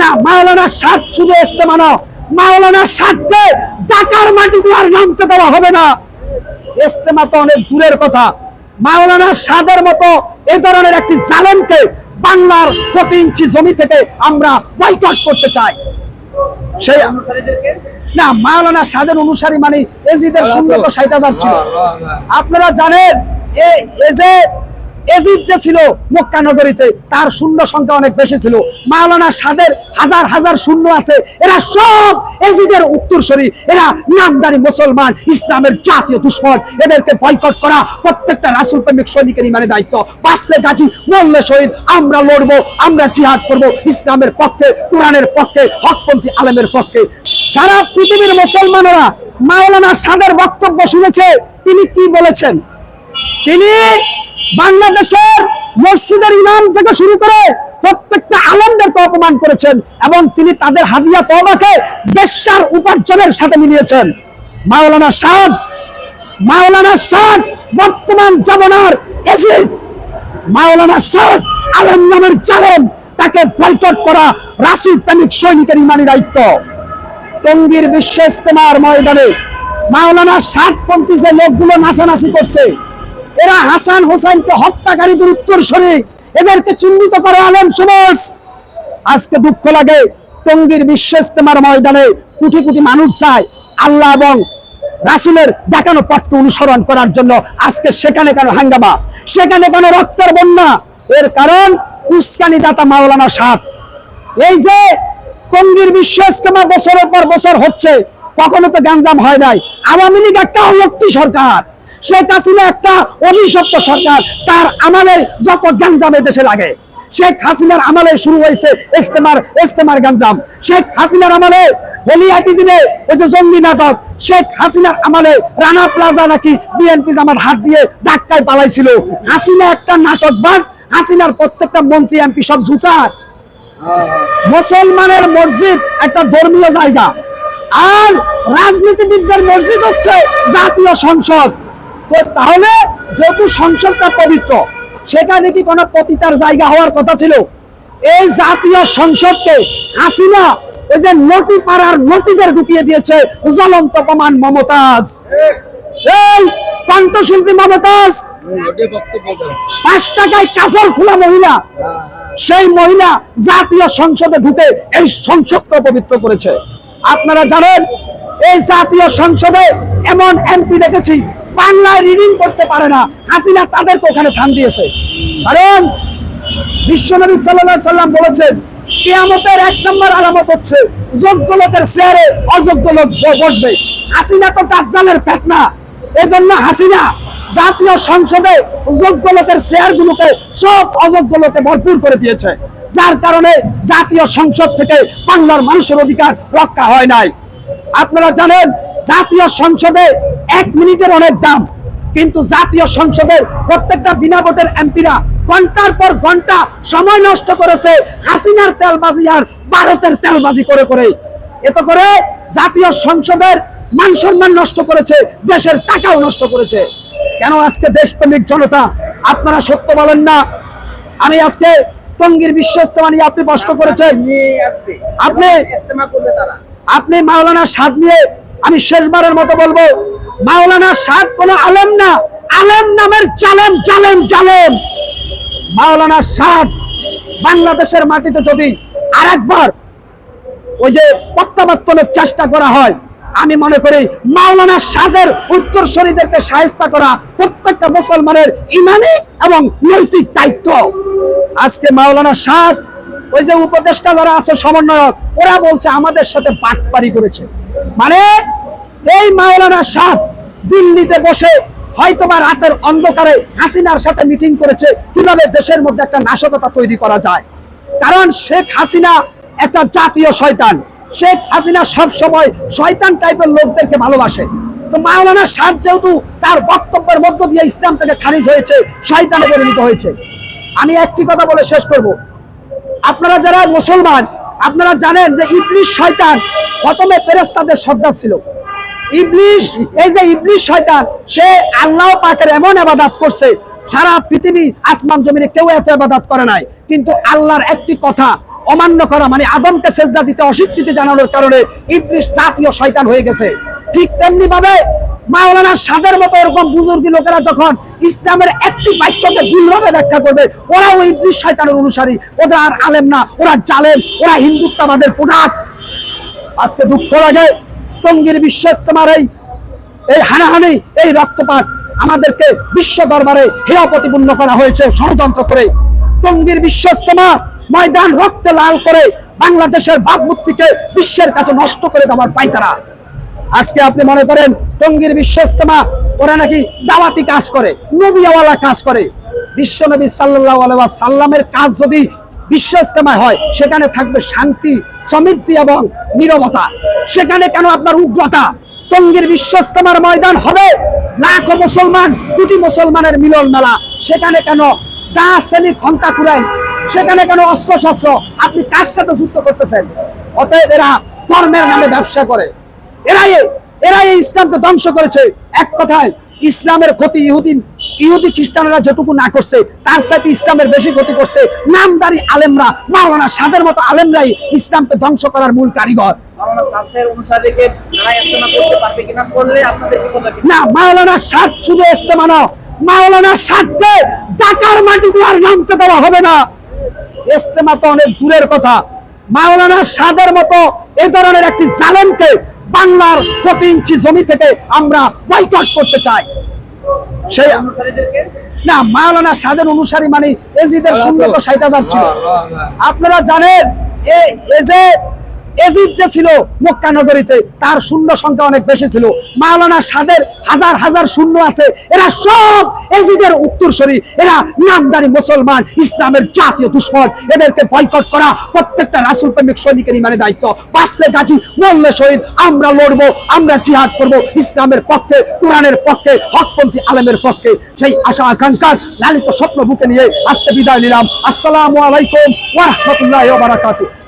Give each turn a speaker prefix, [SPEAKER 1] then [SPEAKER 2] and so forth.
[SPEAKER 1] না মাওলানা সাদ শুধু ইস্তেমা না মাওলানা সাদকে ঢাকার মাটিতে আর নামতে দেওয়া হবে না। ইস্তেমা তো অনেক দূরের কথা। মাওলানা সাদের মতো এ ধরনের একটি জালেমকে বাংলার প্রতি ইঞ্চি জমি থেকে আমরা বয়কট করতে চাই। সেই না মাওলানা সাদের অনুসারী মানে এজিদের সঙ্গে তো ষাট হাজার ছিল। আপনারা জানেন এ এজে এজিদ যে ছিল মক্কা নগরীতে, তার শূন্য সংখ্যা অনেক বেশি ছিল। মাওলানা সাদের হাজার হাজার শূন্য আছে। এরা সব এজিদের উত্তরসূরি। এরা নামদারি মুসলমান, ইসলামের জাতীয় দুশ্মন। এদেরকে বয়কট করা প্রত্যেকটা রাসুল প্রেমিক সৈনিকের ইমানে দায়িত্ব। বাঁচলে গাজী, মরলে শহীদ। আমরা লড়বো, আমরা জিহাদ করব ইসলামের পক্ষে, কোরআনের পক্ষে, হকপন্থী আলেমের পক্ষে। সারা পৃথিবীর মুসলমানরা মাওলানা সাদের বক্তব্য শুনেছে। তিনি কি বলেছেন? তিনি বাংলাদেশের মসজিদের ইমাম থেকে শুরু করে প্রত্যেকটা আলমদেরকে অপমান করেছেন এবং তিনি তাদের হাদিয়া তবাকে বেশ্যার উপার্জনের সাথে মিলিয়েছেন। মাওলানা সাদ মাওলানা সাদ বর্তমান জামানার এসিড মাওলানা সাদ আলম নামের জালেম তাকে বয়কট করা রাশি প্রেমিক সৈনিকের ইমানি দায়িত্ব। টঙ্গীর বিশ্ব ইস্তেমার ময়দানে মাওলানা ষাটপন্থী যে লোকগুলো নাচানাচি করছে এরা হাসান হোসেনকে হত্যাকারীদের উত্তর সরে এদেরকে চিহ্নিত করে আলেম সমাজ। আজকে দুঃখ লাগে, টঙ্গীর বিশ্ব ইস্তেমার ময়দানে কোটি কোটি মানুষ চায় আল্লাহ এবং রাসুলের দেখানো পথকে অনুসরণ করার জন্য। আজকে সেখানে কেন হাঙ্গামা? সেখানে কেন রক্তের বন্যা? এর কারণ উস্কানি দাতা মাওলানা সাত এই যে টঙ্গীর বিশ্ব ইস্তেমা বছরের পর বছর হচ্ছে, কখনো তো গ্যাঞ্জাম হয় নাই। আওয়ামী লীগ একটা অলক্তি সরকার। শেখ হাসিনা একটা অভিশপ্ত সরকার। তার আমালে যত গ্যাঞ্জাম দেশে লাগে। শেখ হাসিনার আমলে শুরু হয়েছে ইস্তেমার ইস্তেমার গ্যাঞ্জাম। শেখ হাসিনার আমলে ওই যে জঙ্গি নাটক, শেখ হাসিনার রানা প্লাজা নাকি বিএনপি হাত দিয়ে ধাক্কায় পালাইছিল। হাসিনা একটা নাটকবাজ, হাসিনার প্রত্যেকটা মন্ত্রী, এমপি সব জুতার মুসলমানের মসজিদ একটা ধর্মীয় জায়গা। আর রাজনীতিবিদদের মসজিদ হচ্ছে জাতীয় সংসদ। তো তাহলে যেহেতু সংসদটা পবিত্র, সেখানে কি কোনো পতিতার জায়গা হওয়ার কথা ছিল? এই জাতীয় সংসদকে হাসিনা ওই যে নটি পাড়ার নটিদের ঢুকিয়ে দিয়েছে, জ্বলন্ত প্রমাণ মমতাজ। এই কণ্ঠশিল্পী মমতাজ, পাঁচ টাকায় কাপড় খোলা মহিলা, সেই মহিলা জাতীয় সংসদে ঢুকে এই সংসদকে পবিত্র করেছে। আপনারা জানেন, এই জাতীয় সংসদে এমন এমপি দেখেছি বাংলায় রিডিং করতে পারে না। হাসিনা তাদেরকে ওখানে থান দিয়েছে। কারণ বিশ্বনবী সাল্লাল্লাহু সাল্লাম বলেছেন, কিয়ামতের এক নম্বর আলামত হচ্ছে, যোগ্য লোকের চেয়ারে অযোগ্য লোক বসবে। হাসিনা তো দাজ্জালের পেটনা এজন্য হাসিনা জাতীয় সংসদে যোগ্য লোকের চেয়ার গুলোকে সব অযোগ্য লোকে ভরপুর করে দিয়েছে। যার কারণে জাতীয় সংসদ থেকে বাংলার মানুষের অধিকার রক্ষা হয় নাই। আপনারা জানেন, জাতীয় সংসদে এক মিনিটের অনেক দাম। কিন্তু জাতীয় সংসদের প্রত্যেকটা বিনা ভোটের এমপিরা ঘণ্টার পর ঘণ্টা সময় নষ্ট করেছে হাসিনার তেলবাজি আর ভারতের তেলবাজি করে করে। এত করে জাতীয় সংসদের মান সম্মান নষ্ট করেছে দেশের টাকাও নষ্ট করেছে। কেন আজকে দেশপ্রেমিক জনতা আপনারা সত্য বলেন না? আমি আজকে টঙ্গীর বিশ্বস্ত নিয়ে আপনি কষ্ট করেছেন। আপনি আপনি মাওলানা সাদ নিয়ে আমি শেষবারের মতো বলব, মাওলানা সাদ কোন আলেম না, আলেম নামের জালেম জালেম জালেম। মাওলানা সাদ বাংলাদেশের মাটিতে যদি আরেকবার ওই যে প্রত্যাবর্তনের চেষ্টা করা হয়, আমি মনে করি মাওলানা সাদের উত্তরসূরিদেরকে সাহেস্তা করা প্রত্যেকটা মুসলমানের ইমানি এবং নৈতিক দায়িত্ব। আজকে মাওলানা সাদ, ওই যে উপদেষ্টা যারা আছে সমন্বয়ক, ওরা বলছে আমাদের সাথে বাটপারি করেছে। মানে এই মাওলানা সাদ দিল্লিতে বসে হয়তোবা রাতের অন্ধকারে হাসিনার সাথে মিটিং করেছে, কীভাবে দেশের মধ্যে একটা নাশকতা তৈরি করা যায়? কারণ শেখ হাসিনা একটা জাতীয় শয়তান। শেখ হাসিনা সব সময় শয়তান টাইপের লোকদেরকে ভালোবাসে। তো মাওলানা সাদ যেহেতু তার বক্তব্যের মধ্য দিয়ে ইসলাম থেকে খারিজ হয়েছে, শয়তানে পরিণত হয়েছে। আমি একটি কথা বলে শেষ করব। আপনারা যারা মুসলমান আপনারা জানেন যে ইবলিশ শয়তান প্রথমে ফেরেশতাদের শ্রদ্ধা ছিল। ইবলিশ এই যে ইবলিশ শয়তান, সে আল্লাহ পাকের এমন আবাদাত করছে, সারা পৃথিবী আসমান জমিনে কেউ এত আবাদাত করে নাই। কিন্তু আল্লাহর একটি কথা অমান্য করা মানে আদমকে সেজদা দিতে অস্বীকৃতি জানানোর কারণে ইবলিশ জাতীয় শয়তান হয়ে গেছে। ঠিক তেমনি ভাবে মাওলানা সাদের মতো এরকম লোকেরা যখন ইসলামের একটি বাক্যকে ব্যাখ্যা করবে, ওরা ওই অনুসারী। আর আলেম না, ওরা জালেম, ওরা প্রোডাক্ট আজকে দুঃখ লাগে, টঙ্গীর বিশ্ব ইস্তেমার এই এই হানাহানি, এই রক্তপাত আমাদেরকে বিশ্ব দরবারে হেয় প্রতিপন্ন করা হয়েছে ষড়যন্ত্র করে। টঙ্গীর বিশ্ব ইস্তেমা ময়দান রক্তে লাল করে বাংলাদেশের ভাবমূর্তিকে বিশ্বের কাছে নষ্ট করে দেওয়ার পাইতারা। আজকে আপনি মনে করেন টঙ্গীর বিশ্ব ইস্তেমা ওরা নাকি দাওয়াতি কাজ করে নবিয়াওয়ালা কাজ করে। বিশ্ব নবী সাল্লাহ সাল্লামের কাজ যদি বিশ্ব ইস্তেমায় হয়, সেখানে থাকবে শান্তি, সমৃদ্ধি এবং নীরবতা। সেখানে কেন আপনার উগ্রতা? টঙ্গীর বিশ্ব ইস্তেমার ময়দান হবে লাখো মুসলমান, কোটি মুসলমানের মিলন মেলা। সেখানে কেন দা শ্রেণি, ক্ষমতা কুড়াই সেখানে কেন অস্ত্র শস্ত্র আপনি কার সাথে যুক্ত করতেছেন? অতএব এরা ধর্মের নামে ব্যবসা করে। এরাই এরাই ইসলামকে ধ্বংস করেছে। এক কথায় ইসলামের ক্ষতি ইহুদি ইহুদি খ্রিস্টানরা যেটুকু না করছে তার সাথে ইসলামের বেশি ক্ষতি করছে নামদারি আলেমরা মাওলানা সাদের মতো আলেমরাই ইসলামকে ধ্বংস করার মূল কারিগর। না মাওলানা সাদ শুধু মাওলানা সাদকে ঢাকার মাটিতে আর নামতে দেওয়া হবে না। ইস্তেমা তো অনেক দূরের কথা। মাওলানা সাদের মতো এ ধরনের একটি জালেমকে বাংলার প্রতি ইঞ্চি জমি থেকে আমরা বয়কট করতে চাই। সেই না মাওলানা সাদের অনুসারী মানে এজিদের সঙ্গে তো। ষাট হাজার ছিল। আপনারা জানেন এ এজে এজিদ যে ছিল মক্কা নগরীতে, তার শূন্য সংখ্যা অনেক বেশি ছিল। মাওলানা সাদের হাজার হাজার শূন্য আছে। এরা সব এজিদের উত্তরসূরি। এরা নামদারি মুসলমান, ইসলামের জাতীয় দুশ্মন। এদেরকে বয়কট করা প্রত্যেকটা রাসুল প্রেমিক সৈনিকের ইমানে দায়িত্ব। বাঁচলে গাজী, মরলে শহীদ। আমরা লড়বো, আমরা জিহাদ করব ইসলামের পক্ষে, কোরআনের পক্ষে, হকপন্থী আলেমের পক্ষে। সেই আশা আকাঙ্ক্ষার লালিত স্বপ্ন বুকে নিয়ে আজকে বিদায় নিলাম। আসসালামু আলাইকুম ওয়া রাহমাতুল্লাহি ওয়া বারাকাতুহু।